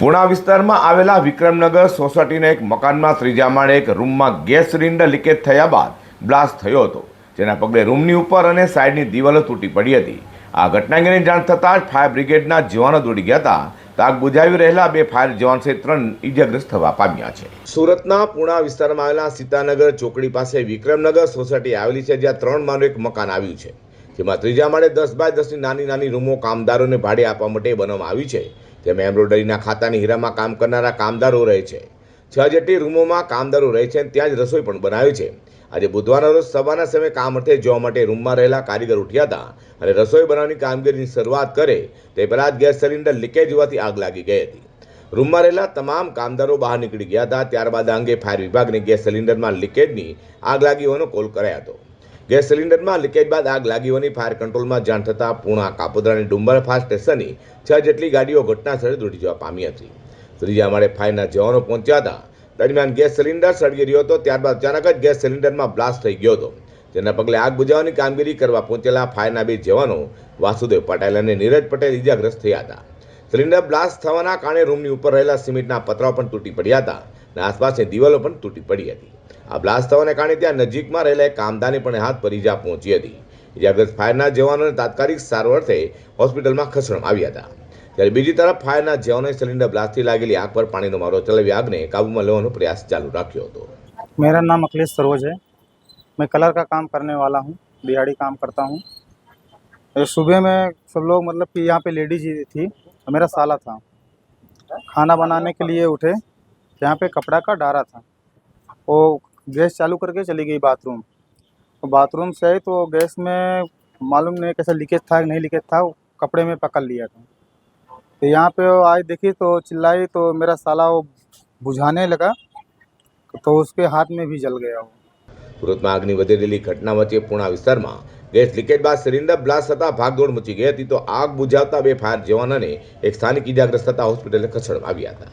પુણા વિસ્તારમાં આવેલા વિક્રમનગર સોસાયટીના એક મકાનમાં ત્રીજા માળે એક રૂમમાં ગેસ સિલિન્ડર લીકેજ થયા બાદ બ્લાસ્ટ થયો હતો. જેના પગલે રૂમની ઉપર અને સાઈડની દિવાલો તૂટી પડી હતી. આ ઘટના અંગેની જાણ થતાં જ ફાયર બ્રિગેડના જવાનો દોડી ગયા હતા. તાગ બુજાવી રહેલા બે ફાયર જવાન સહિત ત્રણ ઇજાગ્રસ્ત થવા પામ્યા છે. સુરતના પુણા વિસ્તારમાં આવેલા સીતાનગર ચોકડી પાસે વિક્રમનગર સોસાયટી આવેલી છે, જ્યાં ત્રણ માળનું એક મકાન આવ્યું છે. જેમાં ત્રીજા માળે દસ બાય દસની નાની નાની રૂમો કામદારોને ભાડે આપવા માટે બનાવવામાં આવી છે. જેમાં એમ્બ્રોઇડરીના ખાતાની હીરામાં કામ કરનારા કામદારો રહે છે. છ જેટલી રૂમોમાં કામદારો રહે છે ત્યાં જ રસોઈ પણ બનાવે છે. આજે બુધવારના રોજ સવારના સમયે કામ અર્થે જોવા માટે રૂમમાં રહેલા કારીગર ઉઠ્યા હતા અને રસોઈ બનાવવાની કામગીરીની શરૂઆત કરે તે પહેલાં જ ગેસ સિલિન્ડર લીકેજ હોવાથી આગ લાગી ગઈ હતી. રૂમમાં રહેલા તમામ કામદારો બહાર નીકળી ગયા હતા. ત્યારબાદ આ અંગે ફાયર વિભાગને ગેસ સિલિન્ડરમાં લીકેજની આગ લાગી હોવાનો કોલ કરાયો હતો. ગેસ સિલિન્ડરમાં લીકેજ બાદ આગ લાગી હોવાની ફાયર કંટ્રોલમાં જાણ થતાં પૂણા કાપોદ્રા અને ડુંબર ફાયર સ્ટેશનની છ જેટલી ગાડીઓ ઘટના સ્થળે દોડી જવા પામી હતી. ત્રીજા માળે ફાયરના જવાનો પહોંચ્યા હતા. દરમિયાન ગેસ સિલિન્ડર સળગી રહ્યો હતો, ત્યારબાદ અચાનક જ ગેસ સિલિન્ડરમાં બ્લાસ્ટ થઈ ગયો હતો. જેના પગલે આગ બુજાવવાની કામગીરી કરવા પહોંચેલા ફાયરના બે જવાનો વાસુદેવ પટેલ અને નીરજ પટેલ ઇજાગ્રસ્ત થયા હતા. સિલિન્ડર બ્લાસ્ટ થવાના કારણે રૂમની ઉપર રહેલા સિમેન્ટના પતરાઓ પણ તૂટી પડ્યા હતા. અને આસપાસની દિવાલો પણ તૂટી પડી હતી આ બ્લાસ્ટ થવાને કારણે ત્યાં નજીકમાં રહેલા એક કામદારને પણ હાથ પર ઈજા પહોંચી હતી ઇજાગ્રસ્ત ફાયરના જવાનોને તાત્કાલિક સારવાર અર્થે હોસ્પિટલમાં ખસેડવામાં આવ્યા હતા જ્યારે બીજી તરફ ફાયરના જવાનોએ સિલિન્ડર બ્લાસ્ટથી લાગેલી આગ પર પાણીનો મારો ચલાવી આગને કાબૂમાં લેવાનો પ્રયાસ ચાલુ રાખ્યો હતો मेरा नाम अखिलेश सरोज है मैं कलर का काम करने वाला हूँ दिहाड़ी काम करता हूँ ये सुबह में सब लोग मतलब कि यहाँ पे लेडीज ही थी और मेरा साला था खाना बनाने के लिए उठे यहाँ पे कपड़ा का डारा था वो गैस चालू करके चली गई बाथरूम तो बाथरूम से आई तो गैस में मालूम नहीं कैसा लीकेज था कि नहीं लीकेज था वो कपड़े में पकड़ लिया था तो यहाँ पे वो आई देखी तो चिल्लाई तो मेरा साला वो बुझाने लगा तो उसके हाथ में भी जल गया वो સુરતમાં આગની વધી રહેલી ઘટના વચ્ચે પુણા વિસ્તારમાં ગેસ લીકેજ બાદ સિલિન્ડર બ્લાસ્ટ થતા ભાગદોડ મચી ગઈ હતી તો આગ બુઝાવતા બે ફાયર જવાનોને એક સ્થાનિક ઇજાગ્રસ્ત થતા હોસ્પિટલે ખસેડવામાં આવ્યા હતા